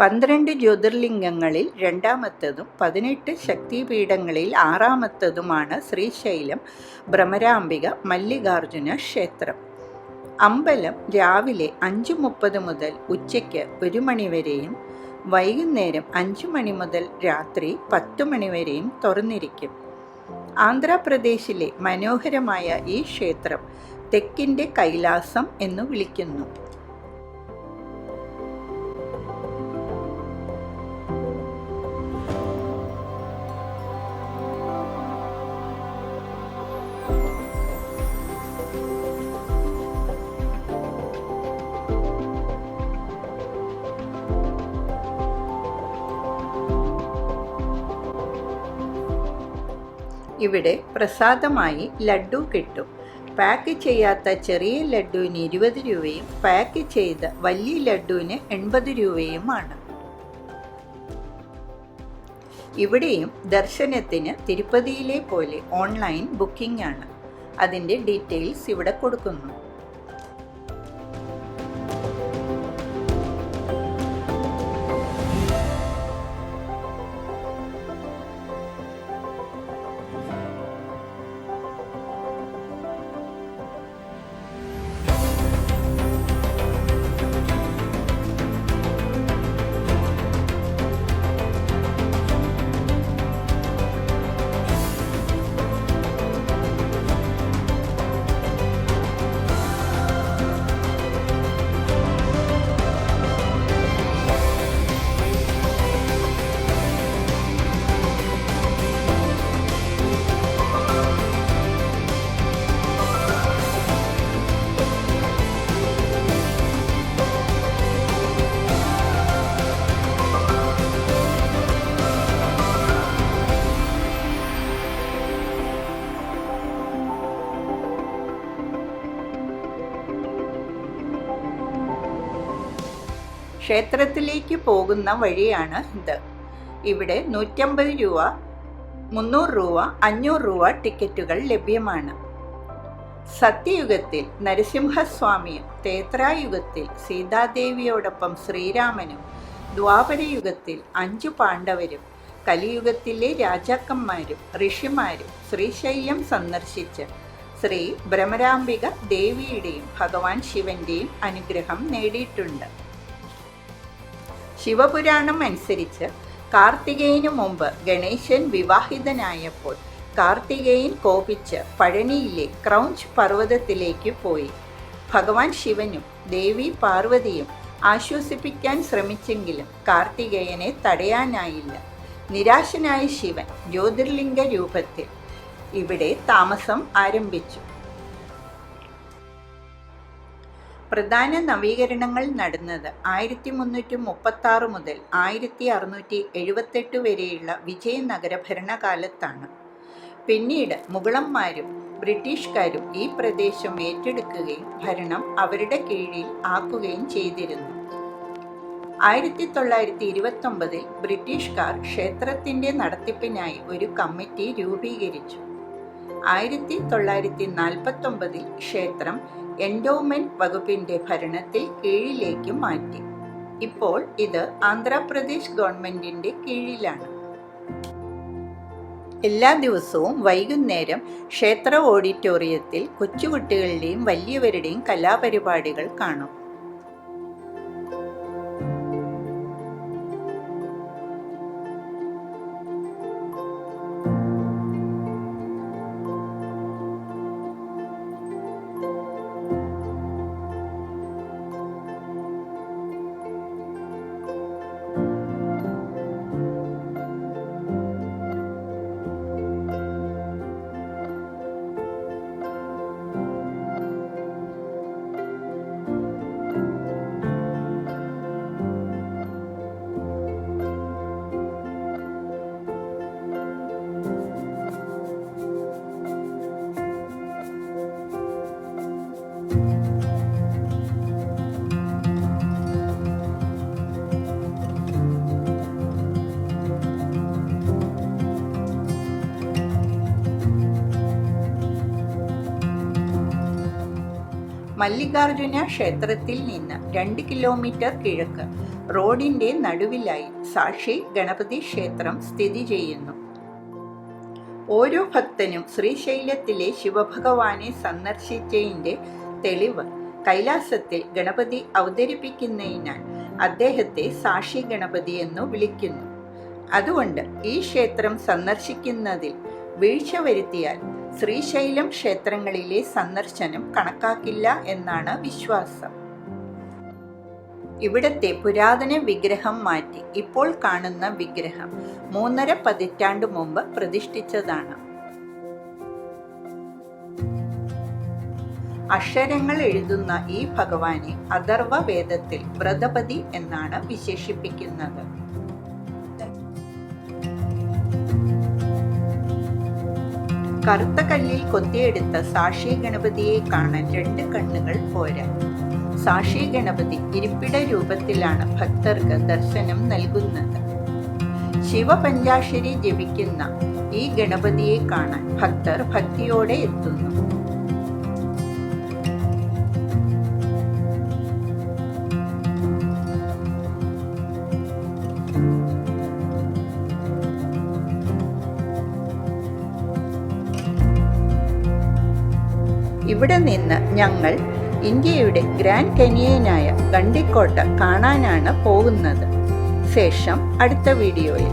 പന്ത്രണ്ട് ജ്യോതിർലിംഗങ്ങളിൽ രണ്ടാമത്തതും പതിനെട്ട് ശക്തിപീഠങ്ങളിൽ ആറാമത്തതുമാണ് ശ്രീശൈലം ഭ്രമരാംബിക മല്ലികാർജുന ക്ഷേത്രം. അമ്പലം രാവിലെ അഞ്ച് മുപ്പത് മുതൽ ഉച്ചയ്ക്ക് ഒരു മണിവരെയും വൈകുന്നേരം അഞ്ച് മണി മുതൽ രാത്രി പത്ത് മണിവരെയും തുറന്നിരിക്കും. ആന്ധ്രാപ്രദേശിലെ മനോഹരമായ ഈ ക്ഷേത്രം തെക്കിന്റെ കൈലാസം എന്ന് വിളിക്കുന്നു. ഇവിടെ പ്രസാദമായി ലഡ്ഡു കിട്ടും. പാക്ക് ചെയ്യാത്ത ചെറിയ ലഡ്ഡുവിന് ഇരുപത് രൂപയും പാക്ക് ചെയ്ത വലിയ ലഡ്ഡുവിന് എൺപത് രൂപയുമാണ്. ഇവിടെയും ദർശനത്തിന് തിരുപ്പതിയിലെ പോലെ ഓൺലൈൻ ബുക്കിംഗ് ആണ്. അതിന്റെ ഡീറ്റെയിൽസ് ഇവിടെ കൊടുക്കുന്നു. ക്ഷേത്രത്തിലേക്ക് പോകുന്ന വഴിയാണ് ഇത്. ഇവിടെ നൂറ്റമ്പത് രൂപ മുന്നൂറ് രൂപ അഞ്ഞൂറ് രൂപ ടിക്കറ്റുകൾ ലഭ്യമാണ്. സത്യയുഗത്തിൽ നരസിംഹസ്വാമിയും തേത്രായുഗത്തിൽ സീതാദേവിയോടൊപ്പം ശ്രീരാമനും ദ്വാപരയുഗത്തിൽ അഞ്ചു പാണ്ഡവരും കലിയുഗത്തിലെ രാജാക്കന്മാരും ഋഷിമാരും ശ്രീശൈലം സന്ദർശിച്ച് ശ്രീ ഭ്രമരാംബിക ദേവിയുടെയും ഭഗവാൻ ശിവന്റെയും അനുഗ്രഹം നേടിയിട്ടുണ്ട്. ശിവപുരാണം അനുസരിച്ച് കാർത്തികേയനു മുമ്പ് ഗണേശൻ വിവാഹിതനായപ്പോൾ കാർത്തികേയൻ കോപിച്ച് പഴനിയിലെ ക്രൗഞ്ച് പർവതത്തിലേക്ക് പോയി. ഭഗവാൻ ശിവനും ദേവി പാർവതിയും ആശ്വസിപ്പിക്കാൻ ശ്രമിച്ചെങ്കിലും കാർത്തികേയനെ തടയാനായില്ല. നിരാശനായ ശിവൻ ജ്യോതിർലിംഗ രൂപത്തിൽ ഇവിടെ താമസം ആരംഭിച്ചു. പ്രധാന നവീകരണങ്ങൾ നടന്നത് ആയിരത്തി മുന്നൂറ്റി മുപ്പത്തി ആറ് മുതൽ ആയിരത്തി അറുന്നൂറ്റി എഴുപത്തെട്ട് വരെയുള്ള വിജയനഗര ഭരണകാലത്താണ്. പിന്നീട് മുഗളന്മാരും ബ്രിട്ടീഷുകാരും ഈ പ്രദേശം ഏറ്റെടുക്കുകയും ഭരണം അവരുടെ കീഴിൽ ആക്കുകയും ചെയ്തിരുന്നു. ആയിരത്തി തൊള്ളായിരത്തി ഇരുപത്തി ഒമ്പതിൽ ബ്രിട്ടീഷുകാർ ക്ഷേത്രത്തിന്റെ നടത്തിപ്പിനായി ഒരു കമ്മിറ്റി രൂപീകരിച്ചു. ആയിരത്തി തൊള്ളായിരത്തി നാൽപ്പത്തൊമ്പതിൽ ക്ഷേത്രം എൻഡോമെന്റ് വകുപ്പിന്റെ ഭരണത്തിൽ കീഴിലേക്ക് മാറ്റി. ഇപ്പോൾ ഇത് ആന്ധ്രാപ്രദേശ് ഗവൺമെന്റിന്റെ കീഴിലാണ്. എല്ലാ ദിവസവും വൈകുന്നേരം ക്ഷേത്ര ഓഡിറ്റോറിയത്തിൽ കൊച്ചുകുട്ടികളുടെയും വലിയവരുടെയും കലാപരിപാടികൾ കാണും. മല്ലികാർജുന ക്ഷേത്രത്തിൽ നിന്ന് രണ്ട് കിലോമീറ്റർ കിഴക്ക് റോഡിന്റെ നടുവിലായി സാക്ഷി ഗണപതി ക്ഷേത്രം സ്ഥിതി ചെയ്യുന്നു. ഓരോ ഭക്തനും ശ്രീശൈലത്തിലെ ശിവഭഗവാനെ സന്ദർശിച്ചതിന്റെ തെളിവ് കൈലാസത്തെ ഗണപതി അവതരിപ്പിക്കുന്നതിനാൽ അദ്ദേഹത്തെ സാക്ഷി ഗണപതി എന്നു വിളിക്കുന്നു. അതുകൊണ്ട് ഈ ക്ഷേത്രം സന്ദർശിക്കുന്നതിൽ വീഴ്ച വരുത്തിയാൽ ശ്രീശൈലം ക്ഷേത്രങ്ങളിലെ സന്ദർശനം കണക്കാക്കില്ല എന്നാണ് വിശ്വാസം. ഇവിടത്തെ പുരാതന വിഗ്രഹം മാറ്റി ഇപ്പോൾ കാണുന്ന വിഗ്രഹം മൂന്നര പതിറ്റാണ്ട് മുമ്പ് പ്രതിഷ്ഠിച്ചതാണ്. അക്ഷരങ്ങൾ എഴുതുന്ന ഈ ഭഗവാനെ അഥർവ വേദത്തിൽ വ്രതപതി എന്നാണ് വിശേഷിപ്പിക്കുന്നത്. കറുത്ത കല്ലിൽ കൊത്തിയെടുത്ത സാക്ഷി ഗണപതിയെ കാണാൻ രണ്ട് കണ്ണുകൾ പോരാ. സാക്ഷി ഗണപതി ഇരിപ്പിട രൂപത്തിലാണ് ഭക്തർക്ക് ദർശനം നൽകുന്നത്. ശിവപഞ്ചാക്ഷരി ജപിക്കുന്ന ഈ ഗണപതിയെ കാണാൻ ഭക്തർ ഭക്തിയോടെ എത്തുന്നു. ഇവിടെ നിന്ന് ഞങ്ങൾ ഇന്ത്യയുടെ ഗ്രാൻഡ് കനിയനായ ഗണ്ടിക്കോട്ട കാണാനാണ് പോകുന്നത്. ശേഷം അടുത്ത വീഡിയോയിൽ.